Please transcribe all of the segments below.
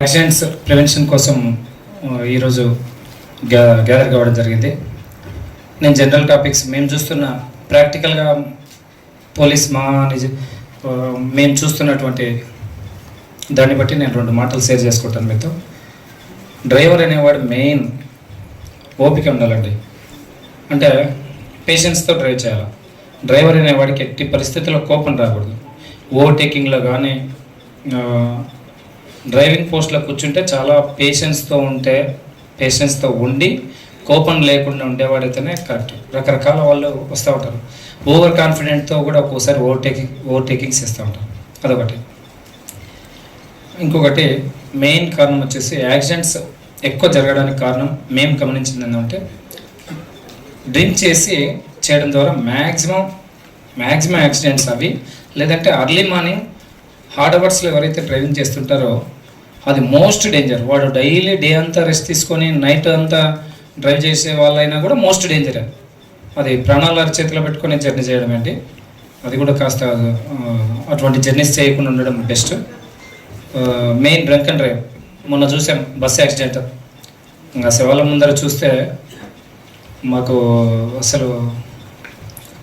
Accidents prevention కోసం ఈరోజు గ్యా గ్యాదర్ కావడం జరిగింది. నేను జనరల్ టాపిక్స్ మేము చూస్తున్న ప్రాక్టికల్గా పోలీస్ మా నిజ మేము చూస్తున్నటువంటి దాన్ని బట్టి నేను రెండు మాటలు షేర్ చేసుకుంటాను మీతో. డ్రైవర్ అనేవాడు మెయిన్ ఓపిక ఉండాలండి. అంటే పేషెన్స్తో డ్రైవ్ చేయాలి. డ్రైవర్ అనేవాడికి ఎట్టి పరిస్థితుల్లో కోపం రాకూడదు. ఓవర్టేకింగ్లో కానీ డ్రైవింగ్ పోస్ట్లో కూర్చుంటే చాలా పేషెన్స్తో ఉంటే పేషెన్స్తో ఉండి కోపం లేకుండా ఉండేవాడైతేనే కరెక్ట్. రకరకాల వాళ్ళు వస్తూ ఉంటారు. ఓవర్ కాన్ఫిడెంట్తో కూడా ఒక్కోసారి ఓవర్టేకింగ్ ఓవర్టేకింగ్స్ ఇస్తూ ఉంటారు. అదొకటి. ఇంకొకటి మెయిన్ కారణం వచ్చేసి యాక్సిడెంట్స్ ఎక్కువ జరగడానికి కారణం మేము గమనించింది ఏంటంటే డ్రింక్ చేసి చేయడం ద్వారా మ్యాక్సిమం మ్యాక్సిమం యాక్సిడెంట్స్ అవి లేదంటే అర్లీ మార్నింగ్ హార్డ్ అవర్స్లో ఎవరైతే డ్రైవింగ్ చేస్తుంటారో అది మోస్ట్ డేంజర్. వాడు డైలీ డే అంతా రెస్ట్ తీసుకొని నైట్ అంతా డ్రైవ్ చేసే వాళ్ళైనా కూడా మోస్ట్ డేంజర్. అది అది ప్రాణాల చేతిలో పెట్టుకొని జర్నీ చేయడం అండి. అది కూడా కాస్త అటువంటి జర్నీస్ చేయకుండా ఉండడం best. Main drunk and drive. మొన్న చూసాం బస్ యాక్సిడెంట్. ఇంకా శివాల ముందర చూస్తే మాకు అసలు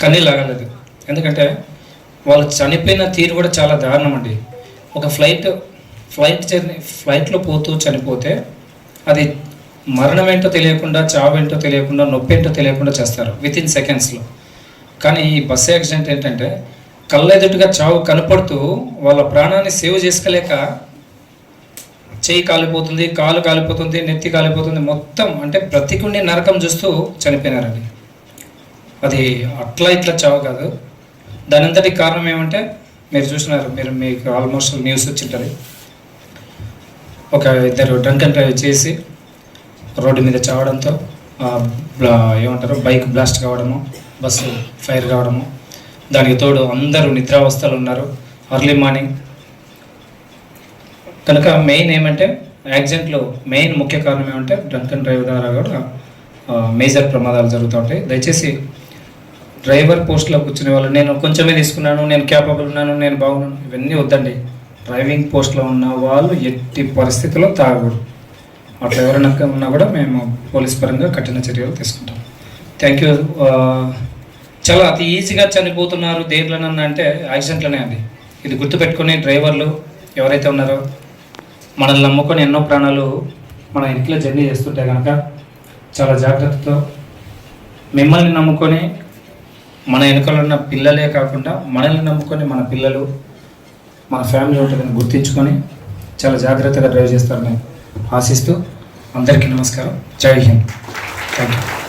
కన్నీళ్ళు లాగలేదు. ఎందుకంటే వాళ్ళు చనిపోయిన తీరు కూడా చాలా దారుణం అండి. ఒక ఫ్లైట్ ఫ్లైట్ జర్నీ ఫ్లైట్లో పోతూ చనిపోతే అది మరణం ఏంటో తెలియకుండా చావు ఏంటో తెలియకుండా నొప్పి ఏంటో తెలియకుండా చేస్తారు విత్ ఇన్ సెకండ్స్లో కానీ ఈ బస్సు యాక్సిడెంట్ ఏంటంటే కళ్ళెదుటిగా చావు కనపడుతూ వాళ్ళ ప్రాణాన్ని సేవ్ చేసుకోలేక చెయ్యి కాలిపోతుంది కాలు కాలిపోతుంది నెత్తి కాలిపోతుంది మొత్తం అంటే ప్రతికుండి నరకం చూస్తూ చనిపోయినారండి. అది అట్లా ఇట్లా చావు కాదు. దాని అంతటి కారణం ఏమంటే మీరు చూసినారు మీరు మీకు ఆల్మోస్ట్ న్యూస్ వచ్చింటుంది. ఒక ఇద్దరు డ్రంక్ అండ్ డ్రైవ్ చేసి రోడ్డు మీద చావడంతో బ్లా- ఏమంటారు బైక్ బ్లాస్ట్ కావడము బస్సు ఫైర్ కావడము దానికి తోడు అందరూ నిద్రావస్థలు ఉన్నారు. అర్లీ మార్నింగ్ కనుక మెయిన్ ఏమంటే యాక్సిడెంట్లో మెయిన్ ముఖ్య కారణం ఏమంటే డ్రంక్ అండ్ డ్రైవ్ ద్వారా కూడా మేజర్ ప్రమాదాలు జరుగుతూ ఉంటాయి. దయచేసి డ్రైవర్ పోస్ట్లో కూర్చునే వాళ్ళు నేను కొంచెమే తీసుకున్నాను నేను క్యాపబుల్ ఉన్నాను నేను బాగున్నాను. ఇవన్నీ వద్దండి. డ్రైవింగ్ పోస్ట్లో ఉన్న వాళ్ళు ఎట్టి పరిస్థితుల్లో తాగకూడదు. అట్లా ఎవరైనా ఉన్నా కూడా మేము పోలీస్ పరంగా కఠిన చర్యలు తీసుకుంటాం. థ్యాంక్ యూ uh, చాలా అతి ఈజీగా చనిపోతున్నారు దేంట్లోనన్నా అంటే యాక్సిడెంట్లోనే అండి. ఇది గుర్తుపెట్టుకుని డ్రైవర్లు ఎవరైతే ఉన్నారో మనల్ని నమ్ముకొని ఎన్నో ప్రాణాలు మన ఇంట్లో జర్నీ చేస్తుంటే కనుక చాలా జాగ్రత్తతో మిమ్మల్ని నమ్ముకొని మన వెనుకలు ఉన్న పిల్లలే కాకుండా మనల్ని నమ్ముకొని మన పిల్లలు మన ఫ్యామిలీ ఉంటుందని గుర్తించుకొని చాలా జాగ్రత్తగా డ్రైవ్ చేస్తారని ఆశిస్తూ అందరికీ నమస్కారం. జై హింద్. Thank you